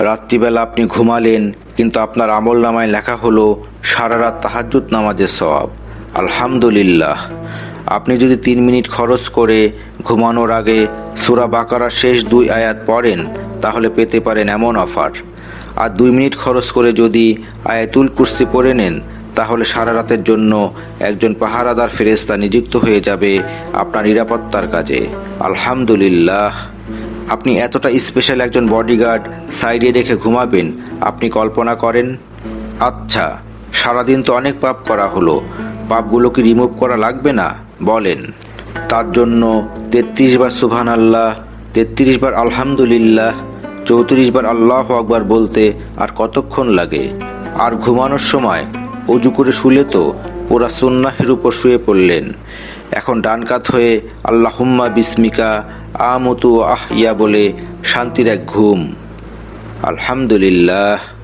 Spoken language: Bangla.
রাত্রিবেলা আপনি ঘুমালেন, কিন্তু আপনার আমল নামায় লেখা হলো, সারা রাত তাহাজ্জুদ নামাজের সওয়াব। আলহামদুলিল্লাহ। আপনি যদি তিন মিনিট খরচ করে ঘুমানোর আগে সুরা বাকারার শেষ দুই আয়াত পড়েন, তাহলে পেতে পারেন এমন অফার। আর দুই মিনিট খরচ করে যদি আয়াতুল কুর্সি পড়ে নেন, তাহলে সারা রাতের জন্য একজন পাহারাদার ফেরেস্তা নিযুক্ত হয়ে যাবে আপনার নিরাপত্তার কাজে। আলহামদুলিল্লাহ। আপনি এতটা স্পেশাল একজন বডিগার্ড সাইডে রেখে ঘুমাবেন, আপনি কল্পনা করেন আচ্ছা সারাদিন তো অনেক পাপ করা হলো, পাপগুলো কি রিমুভ করা লাগবে না? বলেন। তার জন্য তেত্রিশ বার সুবহান আল্লাহ তেত্রিশ বার আলহামদুলিল্লাহ, চৌত্রিশ বার আল্লাহ আকবার বলতে আর কতক্ষণ লাগে? আর ঘুমানোর সময় অজু করে শুলে তো পুরা সুন্নাহের উপর শুয়ে পড়লেন। এখন ডান কাত হয়ে আল্লাহুম্মা বিস্মিকা আমতু আহ ইয়া বলে শান্তির এক ঘুম। আলহামদুলিল্লাহ।